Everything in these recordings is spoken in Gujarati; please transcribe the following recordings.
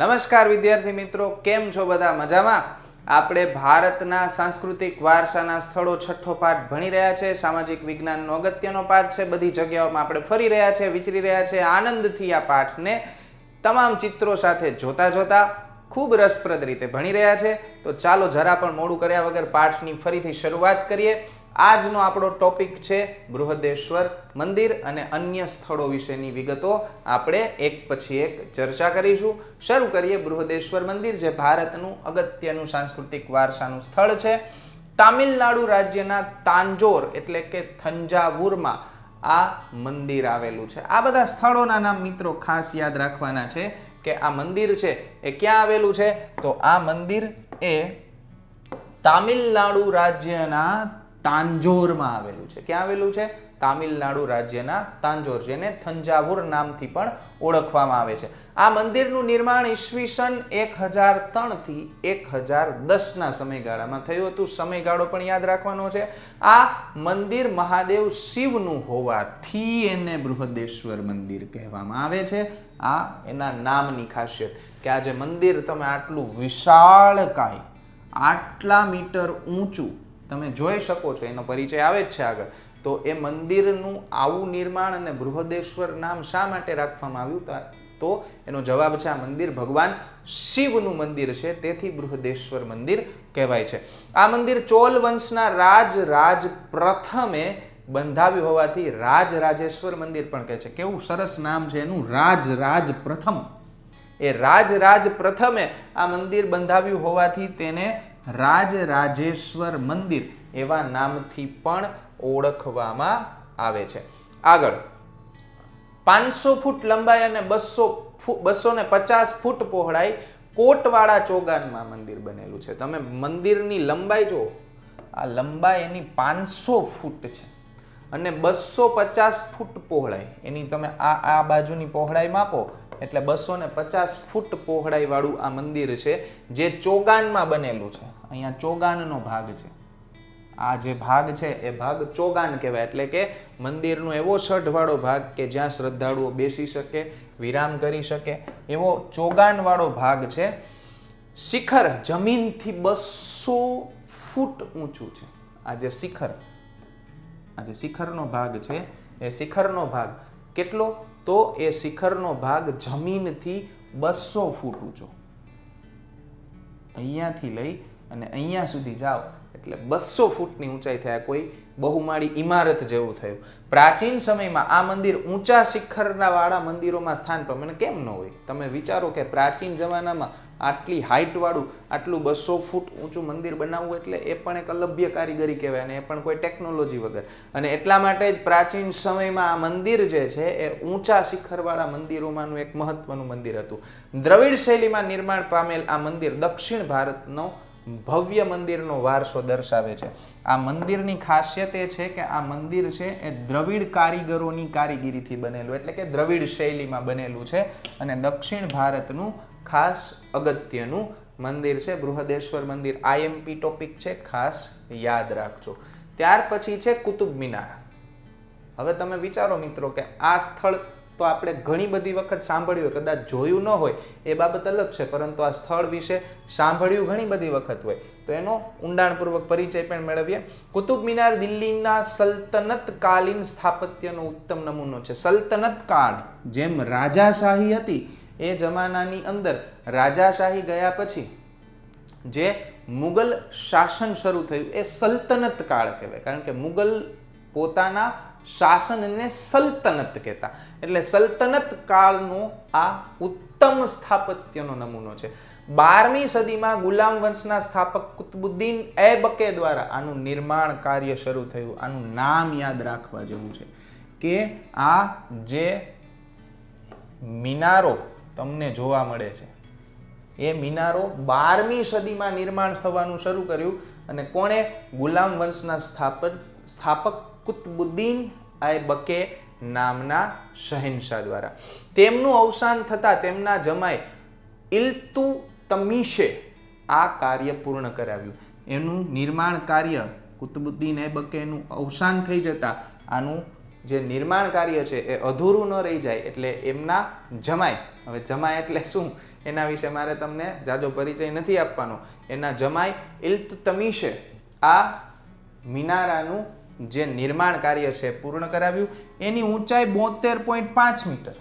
નમસ્કાર વિદ્યાર્થી મિત્રો, કેમ છો બધા મજામાં? આપણે ભારતના સાંસ્કૃતિક વારસાના સ્થળો છઠ્ઠો પાઠ ભણી રહ્યા છે, સામાજિક વિજ્ઞાનનો અગત્યનો પાઠ છે, બધી જગ્યાઓમાં આપણે ફરી રહ્યા છે, વિચરી રહ્યા છે, આનંદથી આ પાઠને તમામ ચિત્રો સાથે જોતા જોતા ખૂબ રસપ્રદ રીતે ભણી રહ્યા છે. તો ચાલો જરા પણ મોડું કર્યા વગર પાઠની ફરીથી શરૂઆત કરીએ. આજનો આપણો ટોપિક છે બૃહદેશ્વર મંદિર અને અન્ય સ્થળો વિશેની વિગતો. આપણે એક પછી એક ચર્ચા કરીશું. શરૂ કરીએ બૃહદેશ્વર મંદિર, જે ભારતનું અગત્યનું સાંસ્કૃતિક વારસાનું સ્થળ છે. તામિલનાડુ રાજ્યના તાંજોર એટલે કે થંજાવુરમાં આ મંદિર આવેલું છે. આ બધા સ્થળોના નામ મિત્રો ખાસ યાદ રાખવાના છે કે આ મંદિર છે એ ક્યાં આવેલું છે? તો આ મંદિર એ તામિલનાડુ રાજ્યના તાંજોરમાં આવેલું છે. ક્યાં આવેલું છે? તામિલનાડુ રાજ્યના તાંજોર, જેને થંજાવુર નામથી પણ ઓળખવામાં આવે છે. આ મંદિરનું નિર્માણ ઈસવીસન એક હજાર ત્રણથી એક હજાર દસના સમયગાળામાં થયું હતું. સમયગાળો પણ યાદ રાખવાનો છે. આ મંદિર મહાદેવ શિવનું હોવાથી એને બૃહદેશ્વર મંદિર કહેવામાં આવે છે. આ એના નામની ખાસિયત કે આ જે મંદિર તમે આટલું વિશાળકાય આટલા મીટર ઊંચું તમે જોઈ શકો છો, એનો પરિચય આવે જ છે આગળ. તો એ મંદિરનું આવું નિર્માણ અને બૃહદેશ્વર નામ શા માટે રાખવામાં આવ્યું તા- એનો જવાબ છે આ મંદિર ભગવાન શિવનું મંદિર છે, તેથી બૃહદેશ્વર મંદિર કહેવાય છે. આ મંદિર ચોલ વંશના રાજ રાજ પ્રથમે બંધાવ્યું હોવાથી રાજ રાજેશ્વર મંદિર પણ કહે છે. કેવું સરસ નામ છે એનું, રાજ રાજ પ્રથમ. એ રાજ રાજ પ્રથમે આ મંદિર બંધાવ્યું હોવાથી તેને રાજ રાજેશ્વર મંદિર એવા નામથી પણ ઓળખવામાં આવે છે. આગળ, પાંચસો ફૂટ લંબાઈ અને બસો બસો ને પચાસ ફૂટ પહોળાઈ કોટવાળા ચોગાનમાં મંદિર બનેલું છે. તમે મંદિરની લંબાઈ જો આ લંબાઈ એની પાંચસો ફૂટ છે. અને બસો પચાસ ફૂટ પહોળાઈ. એની તમે આ આ બાજુની પહોળાઈ માપો, એટલે બસો ને પચાસ ફૂટ પહોળાઈવાળું આ મંદિર છે, જે ચોગાનમાં બનેલું છે. અહીંયા ચોગાનનો ભાગ છે. આ જે ભાગ છે, એ ભાગ ચોગાન કહેવાય. એટલે કે મંદિરનો એવો સઢવાળો ભાગ કે જ્યાં શ્રદ્ધાળુઓ બેસી શકે, વિરામ કરી શકે. એવો ચોગાનવાળો ભાગ છે. શિખર જમીનથી બસો ફૂટ ઊંચું છે. આ જે શિખર આ જે શિખરનો ભાગ છે, એ શિખરનો ભાગ કેટલો? તો એ શિખરનો ભાગ જમીનથી બસો ફૂટ ઊંચો. અહીંયાથી લઈ અને અહીંયા સુધી જાઓ. એટલે બસો ફૂટની ઊંચાઈ થયા કોઈ બહુમાળી ઇમારત જેવું થયું. પ્રાચીન સમયમાં આ મંદિર ઊંચા શિખરના વાળા મંદિરોમાં સ્થાન પામે કેમ ન હોય? તમે વિચારો કે પ્રાચીન જમાનામાં આટલી હાઇટવાળું આટલું બસો ફૂટ ઊંચું મંદિર બનાવવું એટલે એ પણ એક અલભ્ય કારીગરી કહેવાય અને એ પણ કોઈ ટેકનોલોજી વગર. અને એટલા માટે જ પ્રાચીન સમયમાં આ મંદિર જે છે, એ ઊંચા શિખરવાળા મંદિરોમાંનું એક મહત્વનું મંદિર હતું. દ્રવિડ શૈલીમાં નિર્માણ પામેલ આ મંદિર દક્ષિણ ભારતનો ભવ્ય મંદિરનો વારસો દર્શાવે છે. આ મંદિરની ખાસિયત એ છે કે આ મંદિર છે એ દ્રવિડ કારીગરોની કારીગીરીથી બનેલું, એટલે કે દ્રવિડ શૈલીમાં બનેલું છે અને દક્ષિણ ભારતનું ખાસ અગત્યનું મંદિર છે, બૃહદેશ્વર મંદિર. આઈએમપી ટોપિક છે, ખાસ યાદ રાખજો. ત્યાર પછી છે કુતુબ મિનાર હવે તમે વિચારો મિત્રો કે આ સ્થળ તો આપણે ઘણી બધી વખત સાંભળ્યું હોય, કદાચ જોયું ન હોય, એ બાબત અલગ છે, પરંતુ આ સ્થળ વિશે સાંભળ્યું ઘણી બધી વખત હોય. તો એનો ઊંડાણપૂર્વક પરિચય પણ મેળવીએ. કુતુબ મિનાર દિલ્હીના સલ્તનતકાલીન સ્થાપત્યનો ઉત્તમ નમૂનો છે. સલ્તનત કાળ જેમ રાજાશાહી હતી, એ જમાનાની અંદર રાજાશાહી ગયા પછી જે મુગલ શાસન શરૂ થયું, એ સલ્તનત કાળ કહેવાય. કારણ કે મુગલ પોતાના શાસનને સલ્તનત કહેતા. એટલે સલ્તનત કાળનો આ ઉત્તમ સ્થાપત્યનો નમૂનો છે. બારમી સદીમાં ગુલામ વંશના સ્થાપક કુતબુદ્દીન એબકે દ્વારા આનું નિર્માણ કાર્ય શરૂ થયું. આનું નામ યાદ રાખવા જેવું છે. કે આ જે મિનારો તમને જોવા મળે છે, એ મિનારો બારમી સદીમાં નિર્માણ થવાનું શરૂ કર્યું અને કોણે? ગુલામ વંશના સ્થાપક સ્થાપક કુતબુદ્દીન આય બકે નામના શહેનશાહ દ્વારા. તેમનું અવસાન થતાં તેમના જમાય ઇલતુ તમીશે આ કાર્ય પૂર્ણ કરાવ્યું. એનું નિર્માણ કાર્ય કુતબુદ્દીન એબકેનું અવસાન થઈ જતાં આનું જે નિર્માણ કાર્ય છે એ અધૂરું ન રહી જાય એટલે એમના જમાય હવે જમાય એટલે શું? એના વિશે મારે તમને જાજો પરિચય નથી આપવાનો. એના જમાય ઇલ્ત તમીશે આ મિનારાનું જે નિર્માણ કાર્ય છે, પૂર્ણ કરાવ્યું, એની ઊંચાઈ બોતેર પોઈન્ટ પાંચ મીટર.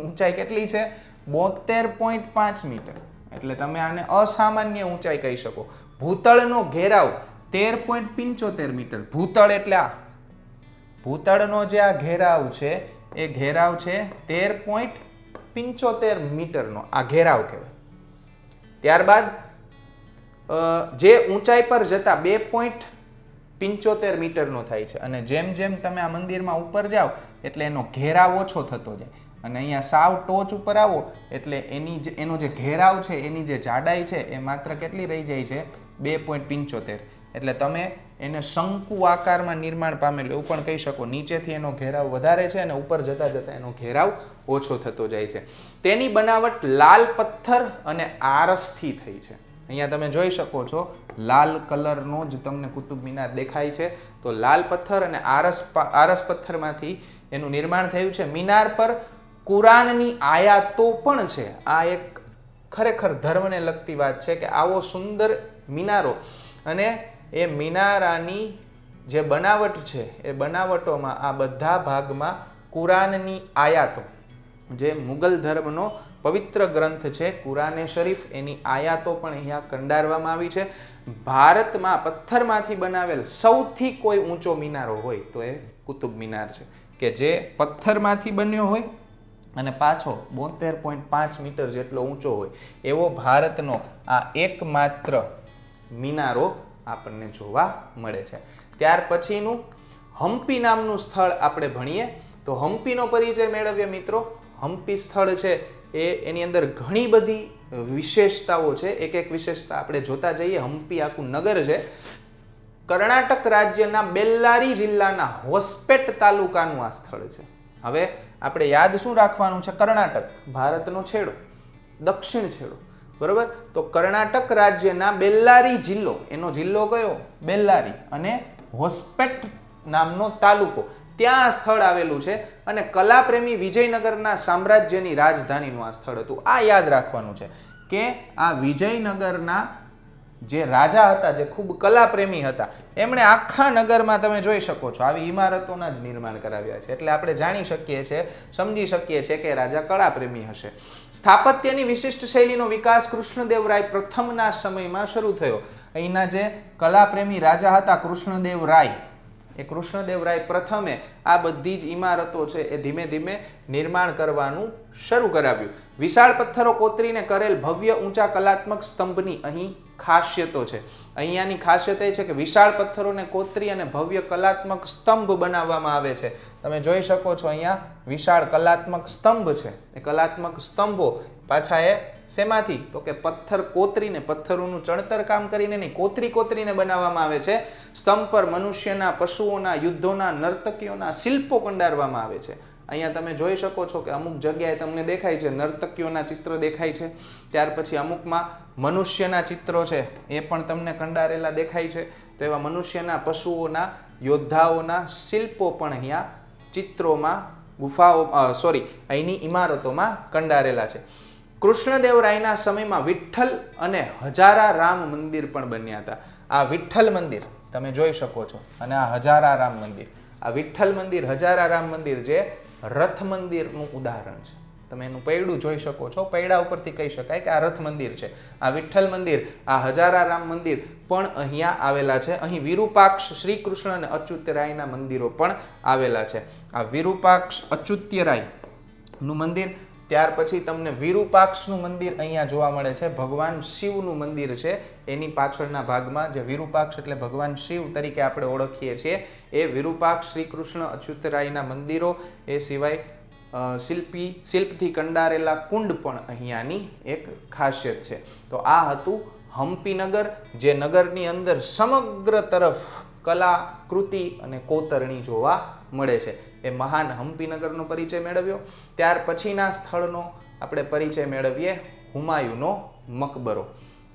ઊંચાઈ કેટલી છે? બોતેર પોઈન્ટ પાંચ મીટર. એટલે તમે આને અસામાન્ય ઊંચાઈ કહી શકો. ભૂતળનો ઘેરાવ તેર પોઈન્ટ પંચોતેર મીટર. ભૂતળ એટલે આ. ભૂતળનો જે આ ઘેરાવ છે, એ ઘેરાવ છે તેર પોઈન્ટ પંચોતેર મીટરનો. આ ઘેરાવ કહેવાય. ત્યારબાદ જે ઊંચાઈ પર જતા બે પોઈન્ટ પંચોતેર મીટરનો થાય છે. અને જેમ જેમ તમે આ મંદિરમાં ઉપર જાઓ, એટલે એનો ઘેરાવ ઓછો થતો જાય. અને અહીંયા સાવ ટોચ ઉપર આવો, એટલે એની જે, એનો જે ઘેરાવ છે, એની જે જાડાઈ છે, એ માત્ર કેટલી રહી જાય છે? બે પોઈન્ટ પંચોતેર. એટલે તમે એને શંકુ આકારમાં નિર્માણ પામેલું એવું પણ કહી શકો. નીચેથી એનો ઘેરાવ વધારે છે અને ઉપર જતા જતા એનો ઘેરાવ ઓછો થતો જાય છે. તેની બનાવટ લાલ પથ્થર અને આરસથી થઈ છે. અહીંયા તમે જોઈ શકો છો, લાલ કલરનો જ તમને કુતુબ મિનાર દેખાય છે. તો લાલ પથ્થર અને આરસ આરસ પથ્થરમાંથી એનું નિર્માણ થયું છે. મિનાર પર કુરાનની આયાતો પણ છે. આ એક ખરેખર ધર્મને લગતી વાત છે કે આવો સુંદર મિનારો અને એ મિનારાની જે બનાવટ છે, એ બનાવટોમાં આ બધા ભાગમાં કુરાનની આયાતો, જે મુગલ ધર્મનો પવિત્ર ગ્રંથ છે, કુરાને શરીફ, એની આયાતો પણ અહીંયા કંડારવામાં આવી છે. ભારતમાં પથ્થરમાંથી બનાવેલ સૌથી કોઈ ઊંચો મિનારો હોય તો એ કુતુબ મિનાર છે, કે જે પથ્થરમાંથી બન્યો હોય અને પાછો બોતેર પોઈન્ટ પાંચ મીટર જેટલો ઊંચો હોય, એવો ભારતનો આ એકમાત્ર મિનારો આપણને જોવા મળે છે. ત્યાર પછીનું હમ્પી નામનું સ્થળ આપણે ભણીએ, તો હમ્પીનો પરિચય મેળવીએ મિત્રો. હમ્પી સ્થળ છે એ એની અંદર ઘણી બધી વિશેષતાઓ છે. એક એક વિશેષતા આપણે જોતા જઈએ. હમ્પી આખું નગર છે. કર્ણાટક રાજ્યના બેલ્લારી જિલ્લાના હોસ્પેટ તાલુકાનું આ સ્થળ છે. હવે આપણે યાદ શું રાખવાનું છે? કર્ણાટક, ભારતનો છેડો, દક્ષિણ છેડો. બરોબર? તો કર્ણાટક રાજ્યના બેલ્લારી જિલ્લો, એનો જિલ્લો કયો? બેલ્લારી. અને હોસ્પેટ નામનો તાલુકો. ત્યાં સ્થળ આવેલું છે અને કલાપ્રેમી વિજયનગરના સામ્રાજ્યની રાજધાનીનું આ સ્થળ હતું. આ યાદ રાખવાનું છે કે આ વિજયનગરના જે રાજા હતા, જે ખૂબ કલાપ્રેમી હતા, એમણે આખા નગરમાં તમે જોઈ શકો છો, આવી ઇમારતોના જ નિર્માણ કરાવ્યા છે. એટલે આપણે જાણી શકીએ છીએ, સમજી શકીએ છીએ કે રાજા કળાપ્રેમી હશે. સ્થાપત્યની વિશિષ્ટ શૈલીનો વિકાસ કૃષ્ણદેવરાય પ્રથમના સમયમાં શરૂ થયો. અહીંના જે કલાપ્રેમી રાજા હતા કૃષ્ણદેવ રાય એ કૃષ્ણદેવરાય પ્રથમે આ બધી જ ઇમારતો છે એ ધીમે ધીમે નિર્માણ કરવાનું શરૂ કરાવ્યું. વિશાળ પથ્થરો કોતરીને કરેલ ભવ્ય ઊંચા કલાત્મક સ્તંભની અહીં ખાસિયતો છે. અહીંયાની ખાસિયત એ છે કે વિશાળ પથ્થરોને કોતરી અને ભવ્ય કલાત્મક સ્તંભ બનાવવામાં આવે છે. તમે જોઈ શકો છો અહીંયા વિશાળ કલાત્મક સ્તંભ છે. એ કલાત્મક સ્તંભો પાછા એ શેમાંથી? તો કે પથ્થર કોતરીને, પથ્થરોનું ચણતર કામ કરીને નહીં, કોતરી કોતરીને બનાવવામાં આવે છે. સ્તંભ પર મનુષ્યના, પશુઓના, યુદ્ધોના, નર્તકીઓના શિલ્પો કંડારવામાં આવે છે. અહીંયા તમે જોઈ શકો છો કે અમુક જગ્યાએ તમને દેખાય છે, નર્તકીઓના ચિત્ર દેખાય છે. ત્યાર પછી અમુકમાં મનુષ્યના ચિત્રો છે, એ પણ તમને કંડારેલા દેખાય છે. તો એવા મનુષ્યના, પશુઓના, યોદ્ધાઓના શિલ્પો પણ અહીંયા ચિત્રોમાં ગુફાઓ સોરી અહીંની ઇમારતોમાં કંડારેલા છે. કૃષ્ણદેવરાયના સમયમાં વિઠ્ઠલ અને હજારા રામ મંદિર પણ બન્યા હતા. આ વિઠ્ઠલ મંદિર તમે જોઈ શકો છો અને આ હજારા રામ મંદિર. આ વિઠ્ઠલ મંદિર, હજારા રામ મંદિર જે રથ મંદિરનું ઉદાહરણ છે. તમે એનું પૈડું જોઈ શકો છો. પૈડા ઉપરથી કહી શકાય કે આ રથ મંદિર છે. આ વિઠ્ઠલ મંદિર, આ હજારા રામ મંદિર પણ અહીંયા આવેલા છે. અહીં વિરૂપાક્ષ શ્રી કૃષ્ણ અને અચ્યુત્યરાયના મંદિરો પણ આવેલા છે. આ વિરૂપાક્ષ અચ્યુત્યરાયનું મંદિર ત્યાર પછી તમને વિરૂપાક્ષનું મંદિર અહીંયા જોવા મળે છે. ભગવાન શિવનું મંદિર છે. એની પાછળના ભાગમાં જે વિરૂપાક્ષ એટલે ભગવાન શિવ તરીકે આપણે ઓળખીએ છીએ, એ વિરૂપાક્ષ શ્રી કૃષ્ણ અચ્યુતરાયના મંદિરો, એ સિવાય શિલ્પી, શિલ્પથી કંડારેલા કુંડ પણ અહીંયાની એક ખાસિયત છે. તો આ હતું હમ્પીનગર જે નગરની અંદર સમગ્ર તરફ કલા, કૃતિ અને કોતરણી જોવા મળે છે. એ મહાન હમ્પીનગરનો પરિચય મેળવ્યો. ત્યાર પછીના સ્થળનો આપણે પરિચય મેળવીએ હુમાયુનો મકબરો.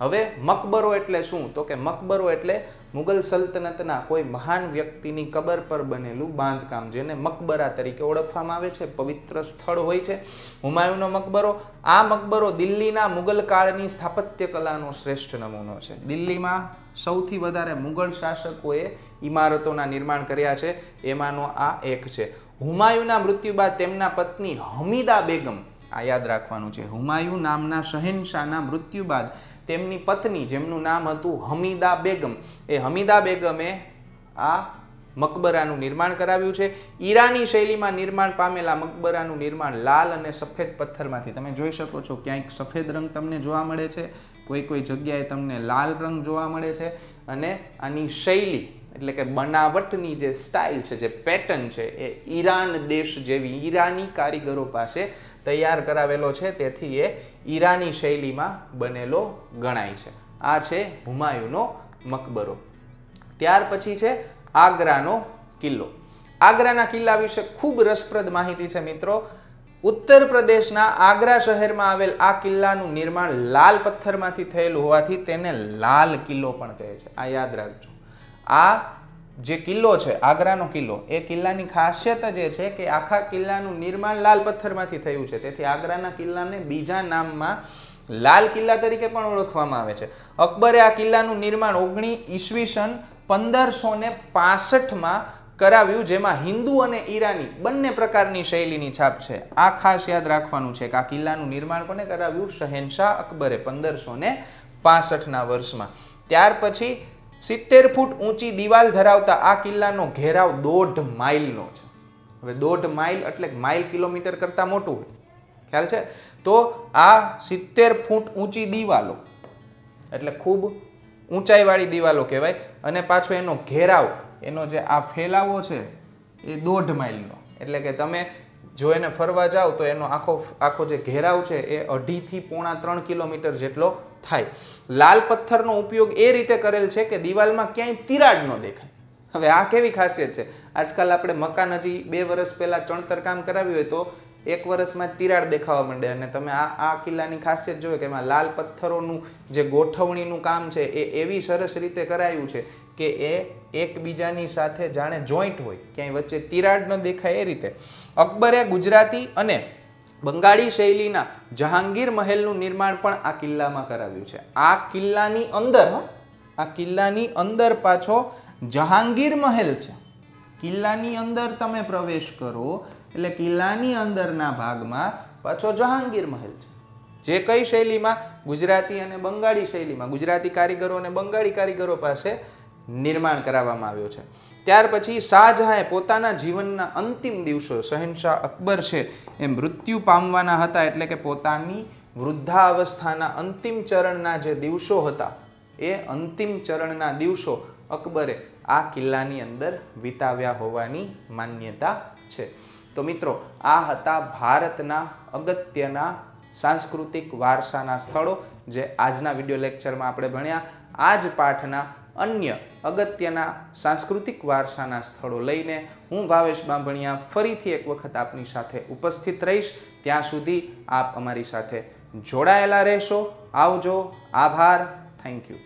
હવે મકબરો એટલે શું? તો કે મકબરો એટલે મુગલ સલ્તનતના કોઈ મહાન વ્યક્તિની કબર પર બનેલું બાંધકામ, જેને મકબરા તરીકે ઓળખવામાં આવે છે. પવિત્ર સ્થળ હોય છે હુમાયુનો મકબરો. આ મકબરો દિલ્હીના મુગલ કાળની સ્થાપત્ય કલાનો શ્રેષ્ઠ નમૂનો છે. દિલ્હીમાં સૌથી વધારે મુગલ શાસકોએ ઇમારતોના નિર્માણ કર્યા છે. એમાંનો આ એક છે. હુમાયુના મૃત્યુ બાદ તેમના પત્ની હમીદા બેગમ, આ યાદ રાખવાનું છે, હુમાયુ નામના શહેનશાહના મૃત્યુ બાદ તેમની પત્ની, જેમનું નામ હતું હમીદા બેગમ, એ હમીદા બેગમે આ મકબરાનું નિર્માણ કરાવ્યું છે. ઈરાની શૈલીમાં નિર્માણ પામેલા મકબરાનું નિર્માણ લાલ અને સફેદ પથ્થરમાંથી. તમે જોઈ શકો છો ક્યાંક સફેદ રંગ તમને જોવા મળે છે. કોઈ કોઈ જગ્યાએ તમને લાલ રંગ જોવા મળે છે અને આની શૈલી, એટલે કે બનાવટની જે સ્ટાઇલ છે, જે પેટર્ન છે, એ ઈરાન દેશ જેવી ઈરાની કારીગરો પાસે તૈયાર કરાવેલો છે. તેથી એ ઈરાની શૈલીમાં બનેલો ગણાય છે. આ છે હુમાયુનો મકબરો. ત્યાર પછી છે આગ્રાનો કિલ્લો. આગ્રાના કિલ્લા વિશે ખૂબ રસપ્રદ માહિતી છે મિત્રો. ઉત્તર પ્રદેશના આગ્રા શહેરમાં આવેલ આ કિલ્લાનું નિર્માણ લાલ પથ્થરમાંથી થયેલું હોવાથી તેને લાલ કિલ્લો પણ કહે છે. આ યાદ રાખજો. આ જે કિલ્લો છે, આગ્રાનો કિલ્લો, એ કિલ્લાની ખાસિયત જ એ છે કે આખા કિલ્લાનું નિર્માણ લાલ પથ્થરમાંથી થયું છે. તેથી આગ્રાના કિલ્લાને બીજા નામમાં લાલ કિલ્લા તરીકે પણ ઓળખવામાં આવે છે. અકબરે આ કિલ્લાનું નિર્માણ ઓગણી ઈસવીસન પંદરસો ને પાસઠમાં કરાવ્યું, જેમાં હિન્દુ અને ઈરાની બંને પ્રકારની શૈલીની છાપ છે. આ ખાસ યાદ રાખવાનું છે કે આ કિલ્લાનું નિર્માણ કોને કરાવ્યું? શહેનશાહ અકબરે પંદરસો ને પાસઠના વર્ષમાં. ત્યાર પછી સિત્તેર ફૂટ ઊંચી દિવાલ ધરાવતા આ કિલ્લાનો ઘેરાવ દોઢ માઇલનો છે. હવે દોઢ માઇલ એટલે માઇલ કિલોમીટર કરતાં મોટું હોય. ખ્યાલ છે? તો આ સિત્તેર ફૂટ ઊંચી દિવાલો, એટલે ખૂબ ઊંચાઈવાળી દિવાલો કહેવાય, અને પાછો એનો ઘેરાવ એનો જે આ ફેલાવો છે, એ દોઢ માઇલનો. એટલે કે તમે જો એને ફરવા જાઓ તો એનો આખો આખો જે ઘેરાવ છે, એ અઢીથી પોણા ત્રણ કિલોમીટર જેટલો થાય. લાલ પથ્થરનો ઉપયોગ એ રીતે કરેલ છે કે દિવાલમાં ક્યાંય તિરાડ ન દેખાય. હવે આ કેવી ખાસિયત છે? આજકાલ આપણે મકાન હજી બે વર્ષ પહેલાં ચણતર કામ કરાવ્યું હોય તો એક વર્ષમાં તિરાડ દેખાવા માંડે. અને તમે આ આ કિલ્લાની ખાસિયત જોયો કે એમાં લાલ પથ્થરોનું જે ગોઠવણીનું કામ છે, એ એવી સરસ રીતે કરાયું છે કે એ એકબીજાની સાથે જાણે જોઈન્ટ હોય. ક્યાંય વચ્ચે તિરાડ ન દેખાય એ રીતે. અકબરે ગુજરાતી અને બંગાળી શૈલીના જહાંગીર મહેલનું નિર્માણ પણ આ કિલ્લામાં કરાવ્યું છે. આ કિલ્લાની અંદર, આ કિલ્લાની અંદર પાછો જહાંગીર મહેલ છે. કિલ્લાની અંદર તમે પ્રવેશ કરો, એટલે કિલ્લાની અંદરના ભાગમાં પાછો જહાંગીર મહેલ છે. જે કઈ શૈલીમાં? ગુજરાતી અને બંગાળી શૈલીમાં. ગુજરાતી કારીગરો અને બંગાળી કારીગરો પાસે નિર્માણ કરાવવામાં આવ્યો છે. ત્યાર પછી શાહજહાંએ પોતાના જીવનના અંતિમ દિવસો, શહેનશાહ અકબર છે, એ મૃત્યુ પામવાના હતા એટલે કે પોતાની વૃદ્ધાવસ્થાના અંતિમ ચરણના જે દિવસો હતા, એ અંતિમ ચરણના દિવસો અકબરે આ કિલ્લાની અંદર વિતાવ્યા હોવાની માન્યતા છે. તો મિત્રો, આ હતા ભારતના અગત્યના સાંસ્કૃતિક વારસાના સ્થળો, જે આજના વીડિયો લેક્ચરમાં આપણે ભણ્યા. આ જ પાઠના અન્ય અગત્યના સાંસ્કૃતિક વારસાના સ્થળો લઈને હું ભાવેશ બાંભણિયા ફરીથી એક વખત આપની સાથે ઉપસ્થિત રહીશ. ત્યાં સુધી આપ અમારી સાથે જોડાયેલા રહેશો. આવજો. આભાર. Thank you